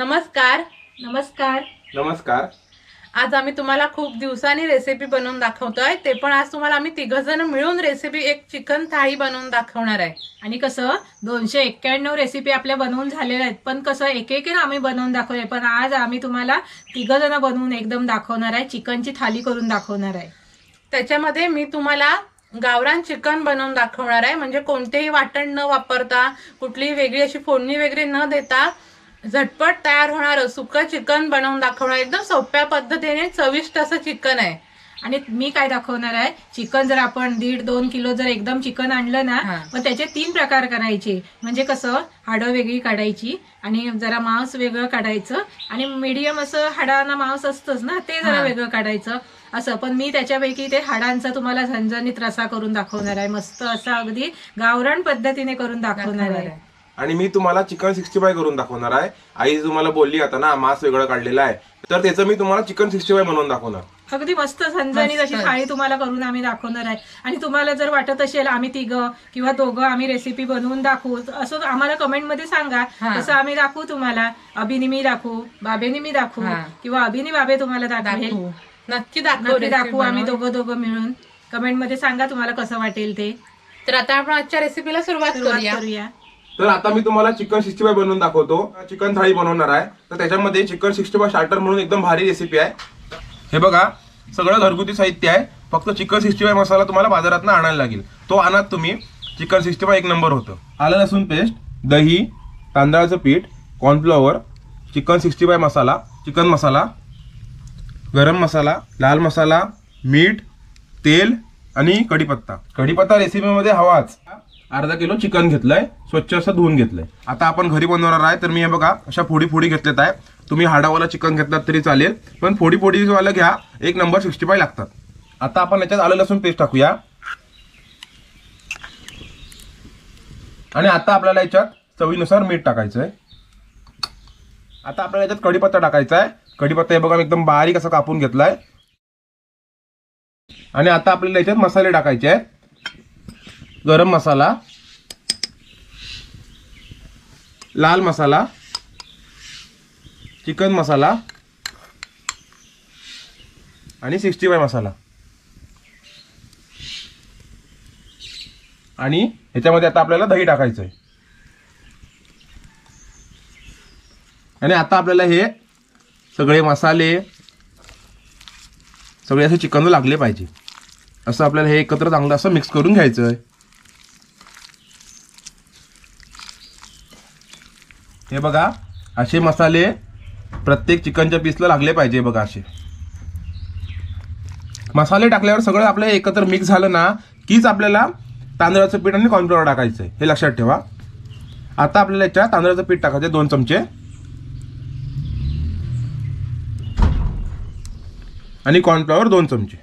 नमस्कार. नमस्कार. नमस्कार. आज आम्ही तुम्हाला खूप दिवसांनी रेसिपी बनवून दाखवतोय. ते पण आज तुम्हाला आम्ही तिघ जण मिळून रेसिपी एक चिकन थाळी बनवून दाखवणार आहे. आणि कसं दोनशे एक्क्याण्णव रेसिपी आपल्या बनवून झालेल्या आहेत. पण कसं एक एक आम्ही बनवून दाखवले पण आज आम्ही तुम्हाला तिघ जण बनवून एकदम दाखवणार आहे. चिकनची थाली करून दाखवणार आहे. त्याच्यामध्ये मी तुम्हाला गावरान चिकन बनवून दाखवणार आहे. म्हणजे कोणतेही वाटण न वापरता कुठलीही वेगळी अशी फोडणी वगैरे न देता झटपट तयार होणारं सुकं चिकन बनवून दाखवणार एकदम सोप्या पद्धतीने चविष्ट असं चिकन आहे. आणि मी काय दाखवणार आहे चिकन जर आपण दीड दोन किलो जर एकदम चिकन आणलं ना. मग त्याचे तीन प्रकार करायचे. म्हणजे कसं हाडं वेगळी काढायची आणि जरा मांस वेगळं काढायचं आणि मीडियम असं हाडांना मांस असतंच ना ते जरा. वेगळं काढायचं. असं. पण मी त्याच्यापैकी ते हाडांचा तुम्हाला झणझणीत रसा करून दाखवणार आहे. मस्त असा अगदी गावरान पद्धतीने करून दाखवणार आहे. आणि मी तुम्हाला चिकन सिक्स्टी फाय करून दाखवणार आहे. आई तुम्हाला बोलली आता ना मांस वेगळं काढलेलं आहे. तर त्याचं मी तुम्हाला चिकन सिक्स्टी फाय बनवून दाखवणार. अगदी मस्त झणझणीत अशी मस्त. थाळी तुम्हाला करून आम्ही दाखवणार आहे. आणि तुम्हाला जर वाटत असेल आम्ही तिघं किंवा दोघं आम्ही रेसिपी बनवून दाखवू असं आम्हाला कमेंटमध्ये सांगा. तसं आम्ही दाखवू तुम्हाला. अभिनी मी दाखवू बाबेनी मी दाखवू. किंवा अभिनी बाबे तुम्हाला दाखवेल. दाखवू. नक्की दाखवू दाखवू आम्ही. दोघं दोघं मिळून. कमेंटमध्ये सांगा तुम्हाला कसं वाटेल ते. तर आता आपण आजच्या रेसिपीला सुरुवात करूया. तर आता मी तुम्हाला चिकन सिक्स्टी फाय बनवून दाखवतो. चिकन थाळी बनवणार आहे. तर त्याच्यामध्ये चिकन सिक्स्टी फाय स्टार्टर म्हणून एकदम भारी रेसिपी आहे. हे बघा सगळं घरगुती साहित्य आहे. फक्त चिकन सिक्स्टी फाय मसाला तुम्हाला बाजारात आणायला लागेल. तो आणत तुम्ही चिकन सिक्स्टी फाय एक नंबर होतं. आलं लसूण पेस्ट दही तांदळाचं पीठ cornflour chicken sixty five masala chicken masala garam masala लाल मसाला मीठ तेल आणि कढीपत्ता. कढीपत्ता रेसिपीमध्ये हवाच. अर्धा किलो चिकन घेतलंय स्वच्छ असं धुवून घेतलंय. आता आपण घरी बनवणार आहे तर मी हे बघा अशा फोडी फोडी घेतल्यात आहे. तुम्ही हाडावाला चिकन घेतलात तरी चालेल पण फोडी फोडीवाला घ्या एक नंबर सिक्स्टी फाय लागतात. आता आपण याच्यात आलं लसूण पेस्ट टाकूया. आणि आता आपल्याला याच्यात चवीनुसार मीठ टाकायचं आहे आता आपल्याला याच्यात कढीपत्ता टाकायचा आहे. कढीपत्ता हे बघा मी एकदम बारीक असं कापून घेतलाय. आणि आता आपल्याला याच्यात मसाले टाकायचे आहेत. गरम मसाला लाल मसाला चिकन मसाला आणि सिक्स्टी फाय मसाला. आणि ह्याच्यामध्ये आता आपल्याला दही टाकायचं आहे आणि आता आपल्याला हे सगळे मसाले सगळे असे चिकनला लागले पाहिजे. असं आपल्याला हे एकत्र चांगलं असं मिक्स करून घ्यायचं आहे हे बघा असे मसाले प्रत्येक चिकनच्या पीसला लागले पाहिजे बघा असे. मसाले टाकल्यावर सगळं आपलं एकत्र मिक्स झालं ना कीच आपल्याला तांदळाचं पीठ आणि कॉर्नफ्लॉवर टाकायचं आहे हे लक्षात ठेवा. आता आपल्याला याच्या तांदळाचं पीठ टाकायचं दोन चमचे. आणि कॉर्नफ्लॉवर दोन चमचे.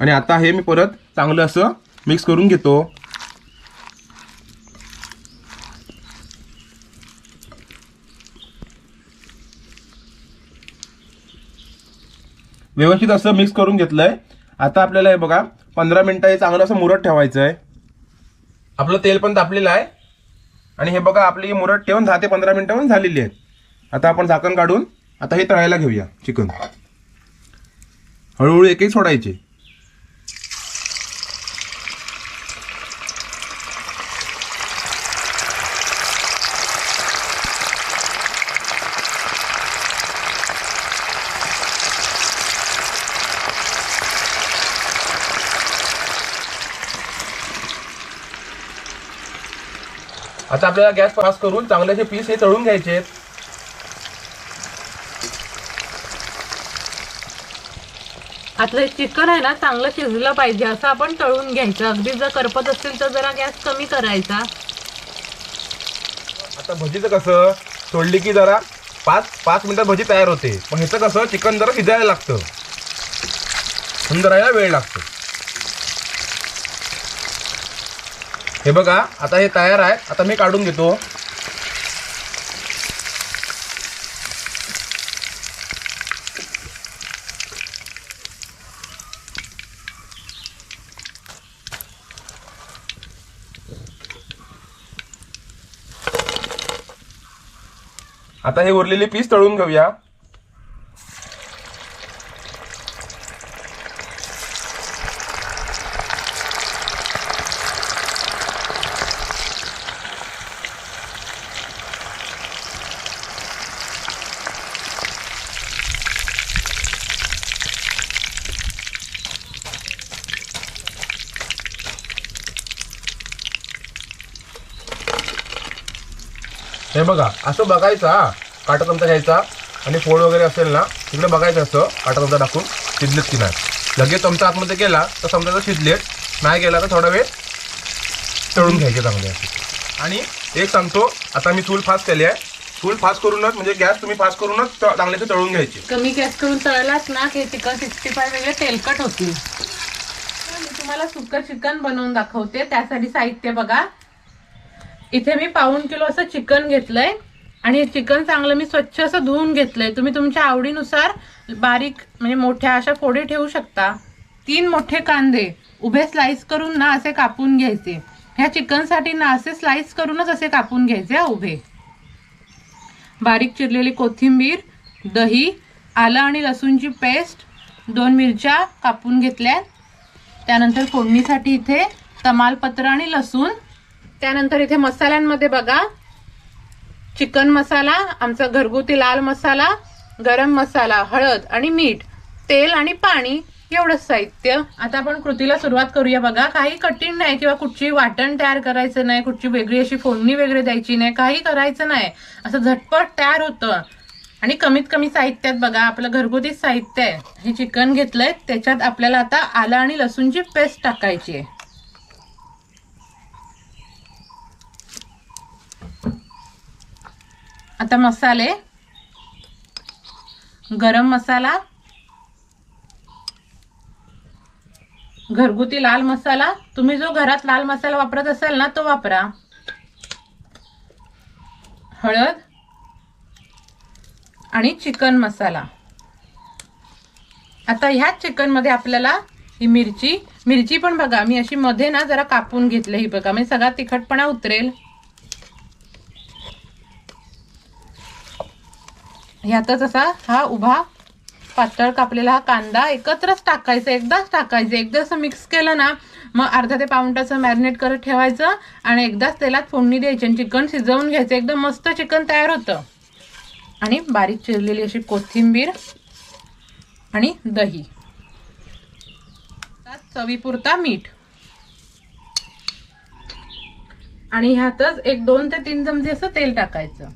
आणि आता हे मी परत चांगलं असं मिक्स करून घेतो. व्यवस्थित असं मिक्स करून घेतलंय. आता आपल्याला हे बघा पंधरा मिनिटं हे चांगलं असं मुरत ठेवायचं आहे आपलं तेल पण तापलेलं आहे. आणि हे बघा आपली मुरत ठेवून दहा ते पंधरा मिनिटं पण झालेली आहेत. आता आपण झाकण काढून आता हे तळायला घेऊया चिकन. हळूहळू एक एक सोडायचे. आता आपल्याला गॅस पास करून चांगल्याचे पीस हे तळून घ्यायचे आहेत. आतलं चिकन आहे ना चांगलं शिजलं पाहिजे असं आपण तळून घ्यायचं. अगदी जर करपत असेल तर जरा गॅस कमी करायचा. आता भजीचं कसं सोडली की जरा पाच पाच मिनिटात भजी तयार होते. पण ह्याचं कसं चिकन जरा शिजायला लागतं. थंड राहायला वेळ लागतो. हे बघा आता हे तयार आहे आता मी काढून घेतो. आता हे उरलेले पीस तळून घेऊया. हे बघा असं बघायचं हा. काटा चमचा घ्यायचा आणि फोड वगैरे असेल ना तिकडे बघायचं असं काटा चमचा टाकून शिजलेत की नाही. लगेच चमचा आतमध्ये गेला तर समजा शिजलेत नाही गेला तर थोडा वेळ तळून घ्यायचे चांगले आणि एक सांगतो आता मी चूल फास्ट केली आहे. चूल फास्ट करूनच म्हणजे गॅस तुम्ही फास्ट करूनच चांगले ते तळून घ्यायचे. कमी गॅस करून तळलाच ना की चिकन सिक्स्टी फाय वेगळे तेलकट होतील. मी तुम्हाला सुक्क चिकन बनवून दाखवते त्यासाठी साहित्य बघा. इथे मी पाऊन किलो असं चिकन घेतलंय. आणि हे चिकन चांगलं मी स्वच्छ असं धुवून घेतलंय. तुम्ही तुमच्या आवडीनुसार बारीक म्हणजे मोठ्या अशा फोडी ठेवू शकता. तीन मोठे कांदे उभे स्लाइस करून ना असे कापून घ्यायचे. ह्या चिकनसाठी ना असे स्लाइस करूनच असे कापून घ्यायचे उभे. बारीक चिरलेली कोथिंबीर दही आलं आणि लसूणची पेस्ट दोन मिरच्या कापून घेतल्या त्यानंतर फोडणीसाठी इथे तमालपत्र आणि लसूण त्यानंतर इथे मसाल्यांमध्ये बघा. चिकन मसाला आमचा घरगुती लाल मसाला गरम मसाला हळद आणि मीठ तेल आणि पाणी एवढंच साहित्य. आता आपण कृतीला सुरुवात करूया बघा. काही कठीण नाही किंवा कुठची वाटण तयार करायचं नाही कुठची वेगळी अशी फोडणी वगैरे द्यायची नाही काही करायचं नाही. असं झटपट तयार होतं. आणि कमीत कमी साहित्यात बघा आपलं घरगुती साहित्य आहे. हे चिकन घेतलंय त्याच्यात आपल्याला आता आलं आणि लसूणची पेस्ट टाकायची आहे. आता मसाले. गरम मसाला. घरगुती लाल मसाला. तुम्ही जो घरात लाल मसाला वापरत असाल ना तो वापरा. हळद. आणि चिकन मसाला. आता ह्याच चिकनमध्ये आपल्याला ही मिरची. मिरची पण बघा मी अशी मध्ये ना जरा कापून घेतलं ही बघा. म्हणजे सगळा तिखटपणा उतरेल. ह्यातच असा हा उभा पातळ कापलेला हा कांदा एकत्रच टाकायचा एकदाच टाकायचं. एकदा असं मिक्स केलं ना मग अर्धा ते पाऊण तास मॅरिनेट करत ठेवायचं आणि एकदाच तेलात फोडणी द्यायची आणि चिकन शिजवून घ्यायचं. एकदम मस्त चिकन तयार होतं. आणि बारीक चिरलेली अशी कोथिंबीर आणि दही. त्यात चवीपुरता मीठ. आणि ह्यातच एक दोन ते तीन चमचे असं तेल टाकायचं.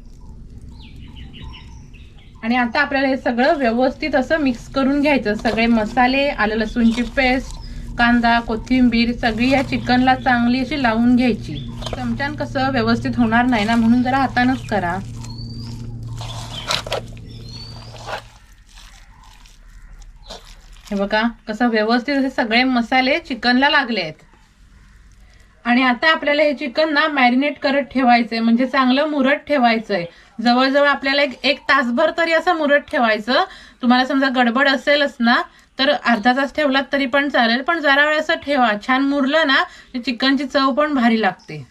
आणि आता आपल्याला हे सगळं व्यवस्थित असं मिक्स करून घ्यायचं. सगळे मसाले आलं लसूणची पेस्ट कांदा कोथिंबीर सगळी या चिकनला चांगली अशी लावून घ्यायची. चमच्यान कसं व्यवस्थित होणार नाही ना म्हणून जरा हातानंच करा. हे बघा कसं व्यवस्थित असे सगळे मसाले चिकनला लागले आहेत. आणि आता आपल्याला हे चिकन ना मॅरिनेट करत ठेवायचं आहे म्हणजे चांगलं मुरत आहे जवळजवळ आपल्याला एक एक तासभर तरी असं मुरत ठेवायचं. तुम्हाला समजा गडबड असेलच ना तर अर्धा तास ठेवलात तरी पण चालेल. पण जरा वेळ असं ठेवा. छान मुरलं ना चिकनची चव पण भारी लागते.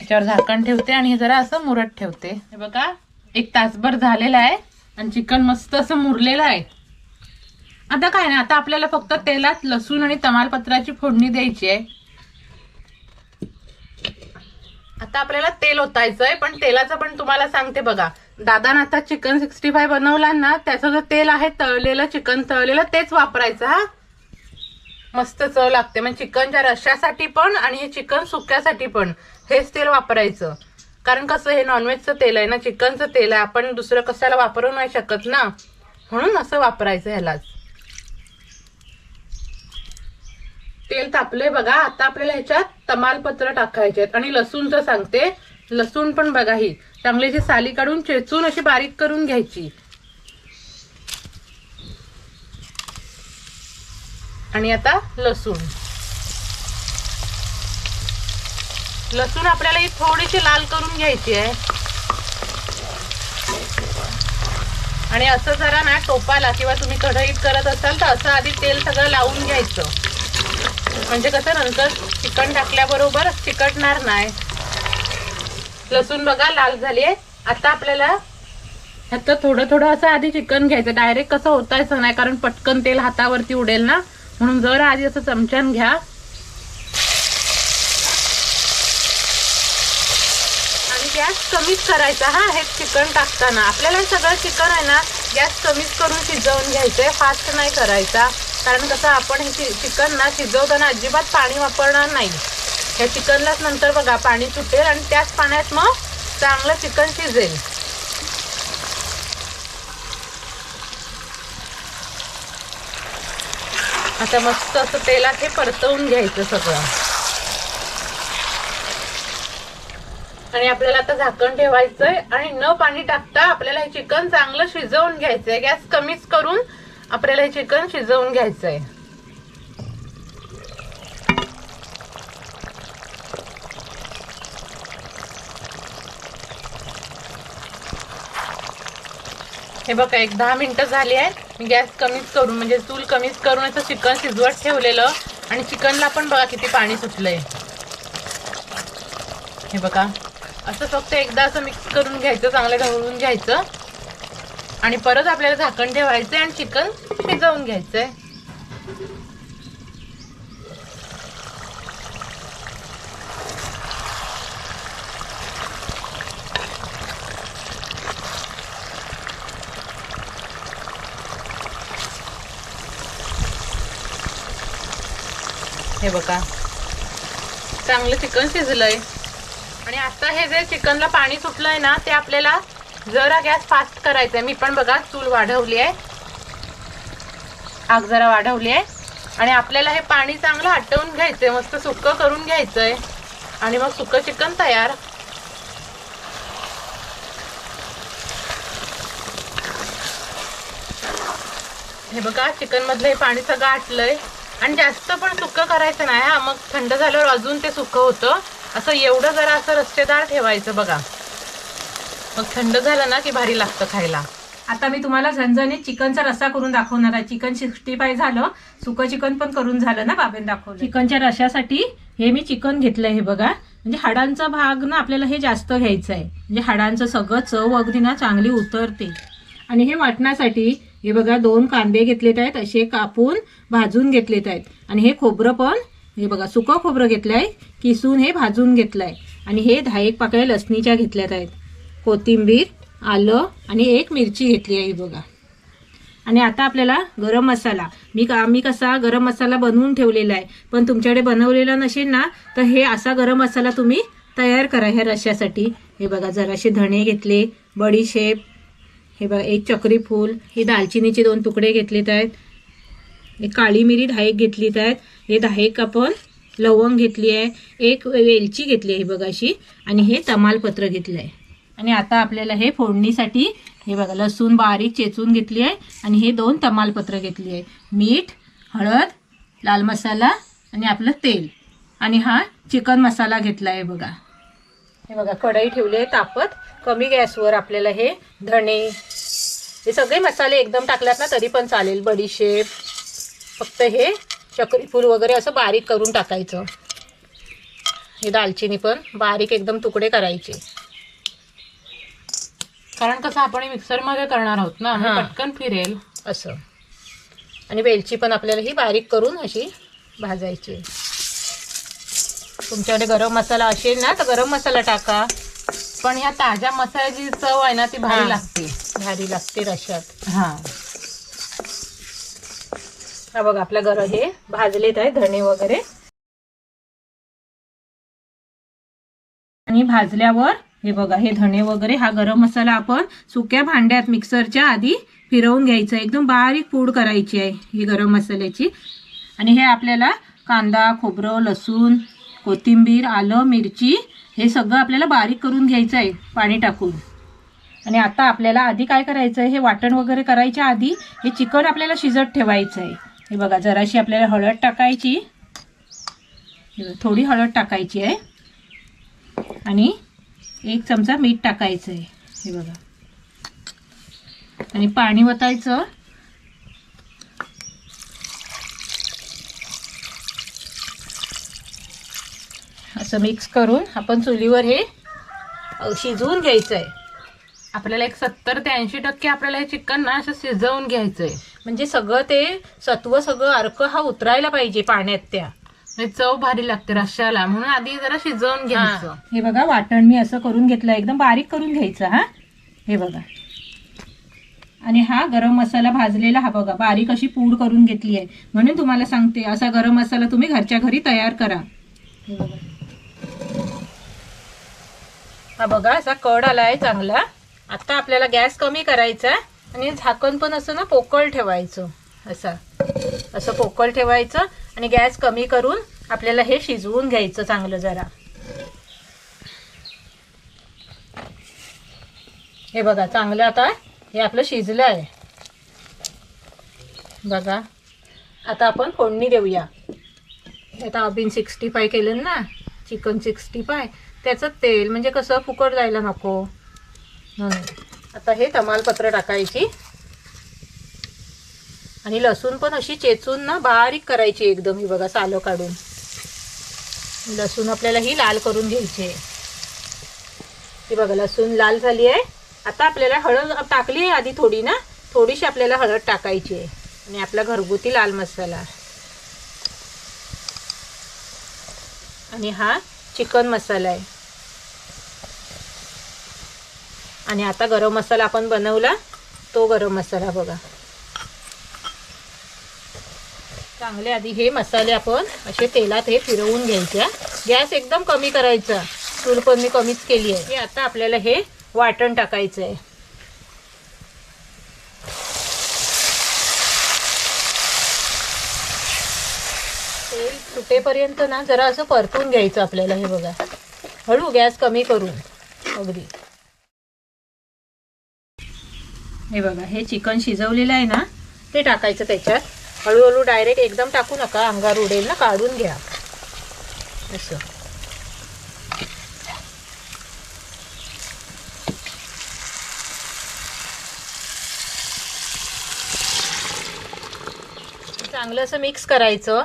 याच्यावर झाकण ठेवते आणि हे जरा असं मुरत ठेवते. हे बघा एक तासभर झालेला आहे आणि चिकन मस्त असं मुरलेलं आहे. आता काय नाही आता आपल्याला फक्त तेलात लसूण आणि तमालपत्राची फोडणी द्यायची आहे. आता आपल्याला तेल ओतायचंय आहे पण तेलाचं पण तुम्हाला सांगते बघा. दादानं आता चिकन सिक्स्टी फाय बनवला ना त्याचं जे तेल आहे तळलेलं चिकन तळलेलं तेच वापरायचं हा. मस्त चव लागते. म्हणजे चिकनच्या रश्यासाठी पण आणि हे चिकन सुक्यासाठी पण हेच तेल वापरायचं. कारण कसं हे नॉनव्हेजचं तेल आहे ना चिकनचं तेल आहे आपण दुसरं कशाला वापरू नाही शकत ना. म्हणून असं वापरायचं ह्यालाच. तेल तापले बघा आता आपल्याला ह्याच्यात तमालपत्र टाकायचे आहेत. आणि लसूणचं सांगते लसूण पण बघा ही चांगली साली काढून चेचून अशी बारीक करून घ्यायची. आणि आता लसूण. लसूण आपल्याला ही थोडीशी लाल करून घ्यायची आहे. आणि असं जरा ना टोपाला किंवा तुम्ही कढईत करत असाल तर असं आधी तेल सगळं लावून घ्यायचं. म्हणजे कसं नंतर चिकन टाकल्याबरोबर चिकटणार नाही. लसूण बघा लाल झाली आहे. आता आपल्याला ह्याचं थोडं थोडं असं आधी चिकन घ्यायचं. डायरेक्ट कसं होतायचं नाही कारण पटकन तेल हातावरती उडेल ना. म्हणून जर आधी असं चमच्यान घ्या. आणि गॅस कमीच करायचा हा हे चिकन टाकताना. आपल्याला हे सगळं चिकन आहे ना गॅस कमीच करून शिजवून घ्यायचंय फास्ट नाही करायचा. कारण कसं आपण हे चिकन ना शिजवताना अजिबात पाणी वापरणार नाही. ह्या चिकनलाच नंतर बघा पाणी सुटेल आणि त्याच पाण्यात मग चांगलं चिकन शिजेल. आता मस्त असं तेलात हे परतवून घ्यायचं सगळं. आणि आपल्याला आता झाकण ठेवायचंय आणि न पाणी टाकता आपल्याला हे चिकन चांगलं शिजवून घ्यायचंय. गॅस कमीच करून आपल्याला हे चिकन शिजवून घ्यायचं आहे हे बघा एक दहा मिनिटं झाली आहे मी गॅस कमीच करून म्हणजे चूल कमीच करून असं चिकन शिजवत ठेवलेलं. आणि चिकनला पण बघा किती पाणी सुटलंय. हे बघा. असं फक्त एकदा असं मिक्स करून घ्यायचं चांगलं ढवळून घ्यायचं. आणि परत आपल्याला झाकण ठेवायचं आणि चिकन शिजवून घ्यायचंय. हे बघा. चांगलं चिकन शिजलंय. आणि आता हे जे चिकनला पाणी सुटलंय ना ते आपल्याला जरा गॅस फास्ट करायचंय. मी पण बघा चूल वाढवली आहे. आग जरा वाढवली आहे. आणि आपल्याला हे पाणी चांगलं हटवून आहे मस्त सुक्क करून घ्यायचंय. आणि मग सुकं चिकन तयार. हे बघा चिकन मधलं हे पाणी सगळं आटलंय. आणि जास्त पण सुक्क करायचं नाही हा. मग थंड झाल्यावर अजून ते सुक्क होतं. असं एवढं जरा असं रस्तेदार ठेवायचं बघा. मग थंड झालं ना की भारी लागतं खायला? आता मी तुम्हाला झणझणीत चिकनचा रस्सा करून दाखवणार आहे. चिकन सिक्स्टी फाय झालं. सुकं चिकन पण करून झालं ना बाबेन दाखवलं. चिकनच्या रशासाठी हे मी चिकन घेतलंय हे बघा. म्हणजे हाडांचा भाग ना आपल्याला हे जास्त घ्यायचं आहे. म्हणजे हाडांचं सगळं चव अगदी ना चांगली उतरते. आणि हे वाटण्यासाठी हे बघा दोन कांदे घेतलेत आहेत. असे कापून भाजून घेतलेत आहेत. आणि हे खोबरं पण हे बघा सुकं खोबरं घेतलं आहे किसून हे भाजून घेतलं आहे आणि हे दहा एक पाकळ्या लसणीच्या घेतल्यात आहेत. कोथिंबीर आलं आणि एक मिरची घेतली आहे ही बघा. आणि आता आपल्याला गरम मसाला. मी का आम्ही कसा गरम मसाला बनवून ठेवलेला आहे पण तुमच्याकडे बनवलेला नसेल ना तर हे असा गरम मसाला तुम्ही तयार करा ह्या रश्यासाठी. हे बघा जराशे धणे घेतले बडीशेप हे बघा एक चक्री फूल हे दालचिनीचे दोन तुकडे घेतलेत आहेत. एक काळी मिरी दहा एक घेतलीत आहेत. हे दहा एक आपण लवंग घेतली आहे. एक वेलची घेतली आहे बघा अशी. आणि हे तमालपत्र घेतलं आहे आणि आता आपल्याला हे फोडणीसाठी हे बघा लसूण बारीक चेचून घेतली आहे आणि हे दोन तमालपत्र घेतली आहे. मीठ हळद लाल मसाला आणि आपलं तेल. आणि हा चिकन मसाला घेतला आहे बघा. हे बघा कढई ठेवली आहे तापत. कमी गॅसवर आपल्याला हे धणे हे सगळे मसाले एकदम टाकल्यात ना तरी पण चालेल. बडीशेप फक्त हे चक्री फूल वगैरे असं बारीक करून टाकायचं. हे दालचिनी पण बारीक एकदम तुकडे करायचे. कारण कसं आपण मिक्सरमध्ये करणार आहोत ना हा. पटकन फिरेल. असं. आणि वेलची पण आपल्याला ही बारीक करून अशी भाजायची. तुमच्याकडे गरम मसाला असेल ना तर गरम मसाला टाका. पण ह्या ताज्या मसाल्याची चव आहे ना ती भारी हा. लागते. भारी लागते रशात. हा. हा बघा आपल्या घर हे भाजलेत आहे धणे वगैरे. आणि भाजल्यावर हे बघा हे धणे वगैरे हा गरम मसाला आपण सुक्या भांड्यात मिक्सरच्या आधी फिरवून घ्यायचं. एकदम बारीक पूड करायची आहे ही गरम मसाल्याची. आणि हे आपल्याला कांदा खोबरं लसूण कोथिंबीर आलं मिरची हे सगळं आपल्याला बारीक करून घ्यायचं आहे पाणी टाकून. आणि आता आपल्याला आधी काय करायचं आहे हे वाटण वगैरे करायच्या आधी हे चिकन आपल्याला शिजत ठेवायचं आहे. हे बघा जराशी आपल्याला हळद टाकायची. थोडी हळद टाकायची आहे. आणि एक चमचा मीठ टाकायचं आहे हे बघा. आणि पाणी वतायचं. असं मिक्स करून आपण चुलीवर हे शिजवून घ्यायचं आहे आपल्याला एक सत्तर ते ऐंशी टक्के आपल्याला हे चिकन ना असं शिजवून घ्यायचं आहे म्हणजे सगळं ते सत्व सगळं अर्क हा उतरायला पाहिजे पाण्यात त्या. चव भारी लागते रश्श्याला म्हणून आधी जरा शिजवून घ्यायचं. हे बघा वाटण मी असं करून घेतलं. एकदम बारीक करून घ्यायचं हा? हे बघा. आणि हा गरम मसाला भाजलेला हा बघा बारीक अशी पूड करून घेतली आहे. म्हणून तुम्हाला सांगते असा गरम मसाला तुम्ही घरच्या घरी तयार करा. हे बघा. हा बघा असा कड आलाय चांगला. आता आपल्याला गॅस कमी करायचा आणि झाकण पण असं ना पोकळ ठेवायचं असा. असं पोकळ ठेवायचं आणि गॅस कमी करून आपल्याला हे शिजवून घ्यायचं चांगलं जरा. हे बघा चांगलं आता हे आपलं शिजलं आहे. बघा आता आपण फोडणी देऊया. आता अबिन सिक्स्टी फाय केलं ना चिकन सिक्स्टी फाय त्याचं तेल म्हणजे कसं फुकट जायला नको. म्हणून आता हे तमालपत्र टाकायची. आणि लसूण पण अशी चेचून ना बारीक करायची एकदम ही बघा सालं काढून. लसूण आपल्याला ही लाल करून घ्यायची. आहे ही बघा लसूण लाल झाली आहे. आता आपल्याला हळद टाकली आहे आधी थोडी ना थोडीशी आपल्याला हळद टाकायची आहे. आणि आपला घरगुती लाल मसाला. आणि हा चिकन मसाला आहे. आणि आता गरम मसाला आपण बनवला तो गरम मसाला बघा. चांगले आधी हे मसाले आपण असे तेलात हे फिरवून घ्यायचे. गॅस एकदम कमी करायचा. चूल पण मी कमीच केली आहे. हे आता आपल्याला हे वाटण टाकायचं आहे तेल सुटेपर्यंत ना जरा असं परतून घ्यायचं आपल्याला हे बघा. हळू गॅस कमी करून. अगदी. हे बघा हे चिकन शिजवलेलं आहे ना ते टाकायचं त्याच्यात. हळूहळू डायरेक्ट एकदम टाकू नका अंगार उडेल ना काढून घ्या. असं. चांगलं असं मिक्स करायचं.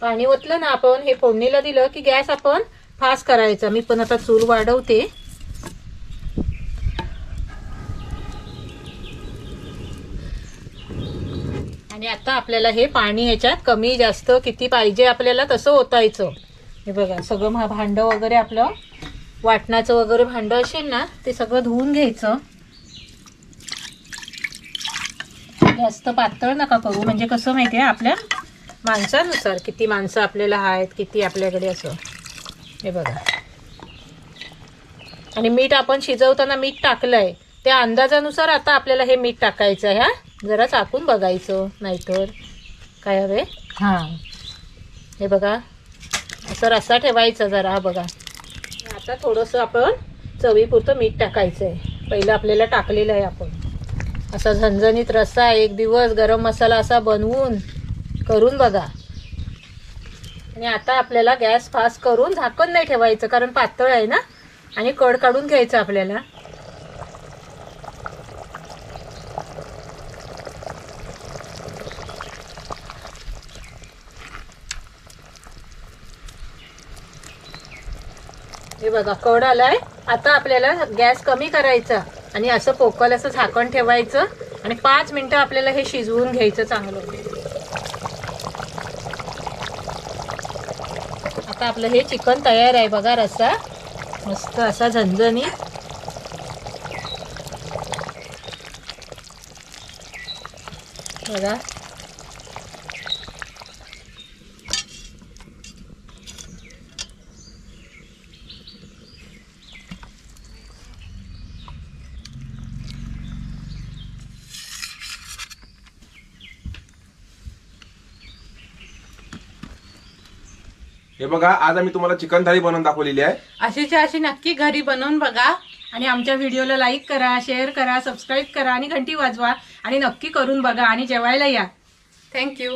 पाणी ओतलं ना आपण हे फोडणीला दिलं की गॅस आपण फास्ट करायचा. मी पण आता चूल वाढवते. आणि आता आपल्याला हे पाणी ह्याच्यात कमी जास्त किती पाहिजे आपल्याला तसं ओतायचं. हे बघा सगळं महा भांडं वगैरे आपलं वाटणाचं वगैरे भांडं असेल ना ते सगळं धुवून घ्यायचं. जास्त पातळ नका करू. म्हणजे कसं माहिती आहे आपल्या माणसानुसार किती माणसं आपल्याला आहेत किती आपल्याकडे असं. हे बघा. आणि मीठ आपण शिजवताना मीठ टाकलं आहे त्या अंदाजानुसार आता आपल्याला हे मीठ टाकायचं आहे हा? जरा चाकून बघायचं नाहीतर. काय हवे? हां. हे बघा. असं रस्सा ठेवायचा जरा हा बघा. आता थोडंसं आपण चवीपुरतं मीठ टाकायचं आहे पहिलं आपल्याला टाकलेलं आहे आपण. असा झणझणीत रस्सा एक दिवस गरम मसाला असा बनवून करून बघा. आणि आता आपल्याला गॅस फास्ट करून झाकण नाही ठेवायचं कारण पातळ आहे ना? आणि कड काढून घ्यायचं आपल्याला. हे बघा कड आलाय. आता आपल्याला गॅस कमी करायचा आणि असं पोकल असं झाकण ठेवायचं आणि पाच मिनिटं आपल्याला हे शिजवून घ्यायचं चांगलं. आता आपलं हे चिकन तयार आहे बघा रस्सा. मस्त असा झणझणी बघा हे बघा आज आम्ही तुम्हाला चिकन थाळी बनवून दाखवलेली आहे. अशीच्या अशी नक्की घरी बनवून बघा. आणि आमच्या व्हिडिओला लाईक करा शेअर करा सबस्क्राईब करा आणि घंटी वाजवा. आणि नक्की करून बघा आणि जेवायला या. थँक्यू